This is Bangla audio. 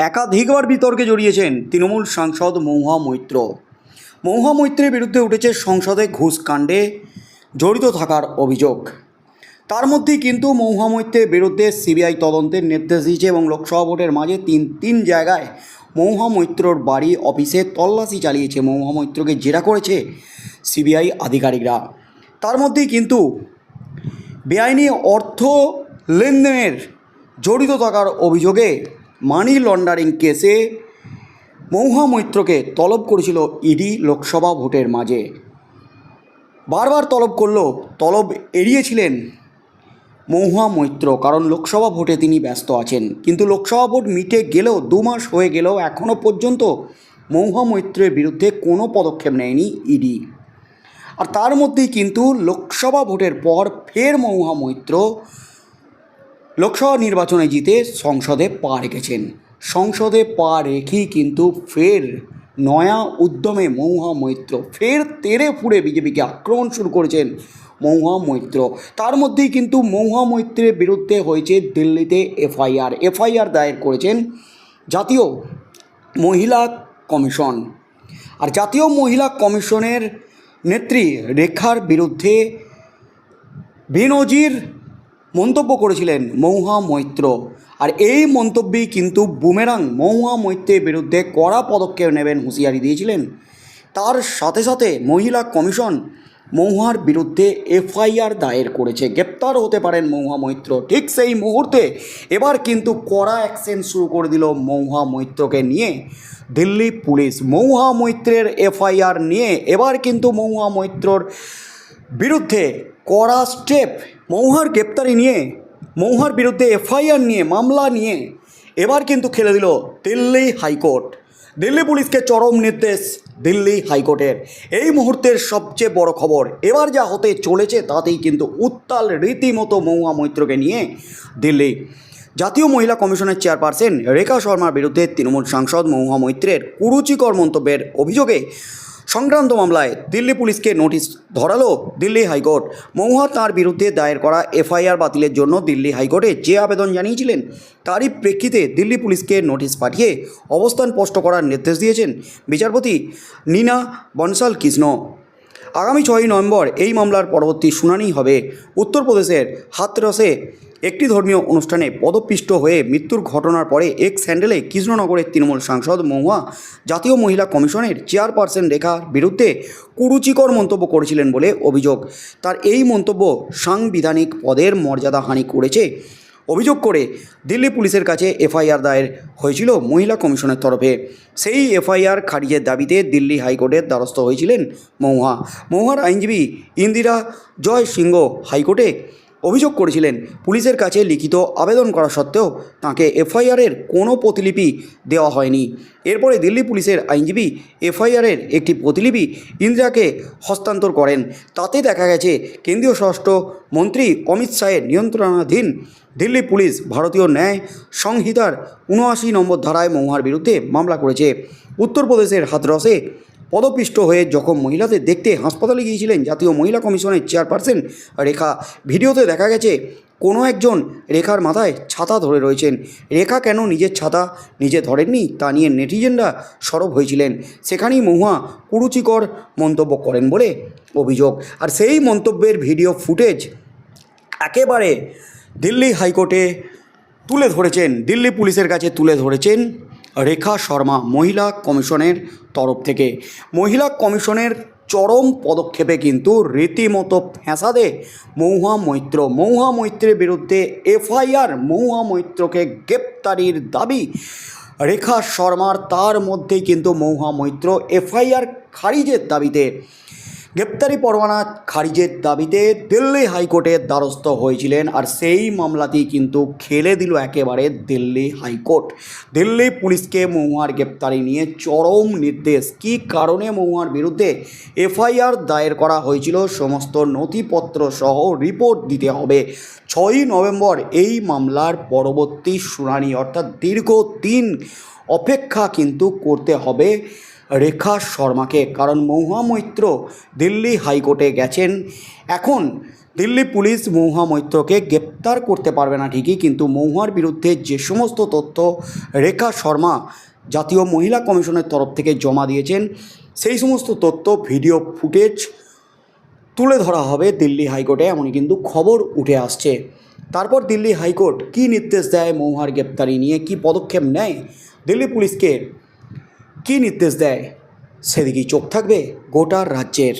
একাধিকবার বিতর্কে জড়িয়েছেন তৃণমূল সাংসদ মৌহা মৈত্র। মৌহা মৈত্রের বিরুদ্ধে উঠেছে সংসদে ঘুষ কাণ্ডে জড়িত থাকার অভিযোগ। তার মধ্যেই কিন্তু মহুয়া মৈত্রের বিরুদ্ধে সিবিআই তদন্তের নির্দেশ দিয়েছে এবং লোকসভা ভোটের মাঝে তিন তিন জায়গায় মৌহা মৈত্রর বাড়ি অফিসে তল্লাশি চালিয়েছে মৌহা মৈত্রকে জেরা করেছে সিবিআই আধিকারিকরা। তার মধ্যেই কিন্তু বেআইনি অর্থ লেনদেনের জড়িত থাকার অভিযোগে মানি লন্ডারিং কেসে মৌহা মৈত্রকে তলব করেছিল ইডি লোকসভা ভোটের মাঝে। বারবার তলব করলেও তলব এড়িয়েছিলেন মৌহা মৈত্র, কারণ লোকসভা ভোটে তিনি ব্যস্ত আছেন। কিন্তু লোকসভা ভোট মিটে গেলেও, দু মাস হয়ে গেলেও এখনও পর্যন্ত মৌহা মৈত্রের বিরুদ্ধে কোনো পদক্ষেপ নেয়নি ইডি। আর তার মধ্যেই কিন্তু লোকসভা ভোটের পর ফের মৌহা মৈত্র লোকসভা নির্বাচনে জিতে সংসদে পা রেখেছেন। সংসদে পা রেখেই কিন্তু ফের নয়া উদ্যমে মৌহা মৈত্র, ফের তেরে ফুড়ে বিজেপিকে আক্রমণ শুরু করেছেন মৌহা মৈত্র। তার মধ্যেই কিন্তু মৌহা মৈত্রের বিরুদ্ধে হয়েছে দিল্লিতে এফআইআর। এফআইআর দায়ের করেছেন জাতীয় মহিলা কমিশন। আর জাতীয় মহিলা কমিশনের নেত্রী রেখার বিরুদ্ধে বেনজির মন্তব্য করেছিলেন মৌহা মৈত্র। আর এই মন্তব্যেই কিন্তু বুমেরাং মৌহা মৈত্রের বিরুদ্ধে কড়া পদক্ষেপ নেবেন হুঁশিয়ারি দিয়েছিলেন। তার সাথে সাথে মহিলা কমিশন মৌহার বিরুদ্ধে এফআইআর দায়ের করেছে। গ্রেপ্তার হতে পারেন মৌহা মৈত্র। ঠিক সেই মুহূর্তে এবার কিন্তু কড়া অ্যাকশন শুরু করে দিল মৌহা মৈত্রকে নিয়ে দিল্লি পুলিশ। মৌহা মৈত্রের এফআইআর নিয়ে এবার কিন্তু মৌহা মৈত্রর বিরুদ্ধে কড়া স্টেপ মৌহার গ্রেপ্তারি নিয়ে, মৌহার বিরুদ্ধে এফআইআর নিয়ে, মামলা নিয়ে, এবার কিন্তু খেলে দিল দিল্লি হাইকোর্ট। দিল্লি পুলিশকে চরম নির্দেশ দিল্লি হাইকোর্টের। এই মুহূর্তের সবচেয়ে বড় খবর, এবার যা হতে চলেছে তাতেই কিন্তু উত্তাল রীতিমতো মৌহা মৈত্রকে নিয়ে দিল্লি। জাতীয় মহিলা কমিশনের চেয়ারপারসন রেখা শর্মার বিরুদ্ধে তৃণমূল সাংসদ মৌহা মৈত্রের কুরুচিকর মন্তব্যের অভিযোগে সংক্রান্ত মামলায় দিল্লি পুলিশকে নোটিশ ধরালো দিল্লি হাইকোর্ট। মহুয়া তাঁর বিরুদ্ধে দায়ের করা এফআইআর বাতিলের জন্য দিল্লি হাইকোর্টে যে আবেদন জানিয়েছিলেন, তারই প্রেক্ষিতে দিল্লি পুলিশকে নোটিশ পাঠিয়ে অবস্থান স্পষ্ট করার নির্দেশ দিয়েছেন বিচারপতি নীনা বনসাল কৃষ্ণ। আগামী ছয়ই নভেম্বর এই মামলার পরবর্তী শুনানি হবে। উত্তরপ্রদেশের হাতরসে একটি ধর্মীয় অনুষ্ঠানে পদপিষ্ট হয়ে মৃত্যুর ঘটনার পরে এক স্যান্ডেলে কৃষ্ণনগরের তৃণমূল সাংসদ মহুয়া জাতীয় মহিলা কমিশনের চেয়ারপারসন রেখার বিরুদ্ধে কুরুচিকর মন্তব্য করেছিলেন বলে অভিযোগ। তার এই মন্তব্য সাংবিধানিক পদের মর্যাদাহানি করেছে। অভিযোগ করে দিল্লি পুলিশের কাছে এফআইআর দায়ের হয়েছিল মহিলা কমিশনের তরফে। সেই এফআইআর খারিজের দাবিতে দিল্লি হাইকোর্টের দ্বারস্থ হয়েছিলেন মৌহা মৌহার আইনজীবী ইন্দিরা জয় সিংহ হাইকোর্টে অভিযোগ করেছিলেন। পুলিশের কাছে লিখিত আবেদন করা সত্ত্বেও তাঁকে এফআইআরের কোনো প্রতিলিপি দেওয়া হয়নি। এরপরে দিল্লি পুলিশের আইনজীবী এফআইআরের একটি প্রতিলিপি ইন্দিরাকে হস্তান্তর করেন। তাতে দেখা গেছে, কেন্দ্রীয় স্বরাষ্ট্র মন্ত্রী অমিত শাহের নিয়ন্ত্রণাধীন দিল্লি পুলিশ ভারতীয় ন্যায় সংহিতার উনআশি নম্বর ধারায় মহুয়ার বিরুদ্ধে মামলা করেছে। উত্তরপ্রদেশের হাতরসে পদপিষ্ট হয়ে যখন মহিলাদের দেখতে হাসপাতালে গিয়েছিলেন জাতীয় মহিলা কমিশনের চেয়ারপারসন রেখা। ভিডিওতে দেখা গেছে, কোনো একজন রেখার মাথায় ছাতা ধরে রয়েছেন। রেখা কেন নিজের ছাতা নিজে ধরেননি তা নিয়ে নেটিজেনরা সরব হয়েছিলেন। সেখানেই মহুয়া কুরুচিকর মন্তব্য করেন বলে অভিযোগ। আর সেই মন্তব্যের ভিডিও ফুটেজ একেবারে দিল্লি হাইকোর্টে তুলে ধরেছেন, দিল্লি পুলিশের কাছে তুলে ধরেছেন রেখা শর্মা মহিলা কমিশনের তরফ থেকে। মহিলা কমিশনের চরম পদক্ষেপে কিন্তু রীতিমতো ফ্যাঁসাদে মৌহা মৈত্র। মৌহা মৈত্রের বিরুদ্ধে এফআইআর মৌহা মৈত্রকে গ্রেপ্তারির দাবি। রেখা শর্মার, তার মধ্যেই কিন্তু মৌহা মৈত্র এফআইআর খারিজের দাবিতে গ্রেপ্তারি পরোয়ানা খারিজের দাবিতে দিল্লি হাইকোর্টের দ্বারস্থ হয়েছিলেন আর সেই মামলাতেই কিন্তু খেলে দিল একেবারে দিল্লি হাইকোর্ট। দিল্লি পুলিশকে মহুয়ার গ্রেপ্তারি নিয়ে চরম নির্দেশ। কী কারণে মহুয়ার বিরুদ্ধে এফআইআর দায়ের করা হয়েছিল সমস্ত নথিপত্র সহ রিপোর্ট দিতে হবে। ছয়ই নভেম্বর এই মামলার পরবর্তী শুনানি অর্থাৎ দীর্ঘ দিন অপেক্ষা কিন্তু করতে হবে। রেখা শর্মাকে, কারণ মহুয়া মৈত্র দিল্লি হাইকোর্টে গেছেন। এখন দিল্লি পুলিশ মহুয়া মৈত্রকে গ্রেপ্তার করতে পারবে না ঠিকই, কিন্তু মহুয়ার বিরুদ্ধে যে সমস্ত তথ্য রেখা শর্মা জাতীয় মহিলা কমিশনের তরফ থেকে জমা দিয়েছেন, সেই সমস্ত তথ্য, ভিডিও ফুটেজ তুলে ধরা হবে দিল্লি হাইকোর্টে, এমনই কিন্তু খবর উঠে আসছে। তারপর দিল্লি হাইকোর্ট কী নির্দেশ দেয় মহুয়ার গ্রেপ্তারি নিয়ে, কি পদক্ষেপ নেয়? দিল্লি পুলিশকে কী নির্দেশ দেয়? সেদিকেই চোখ থাকবে গোটা রাজ্যের।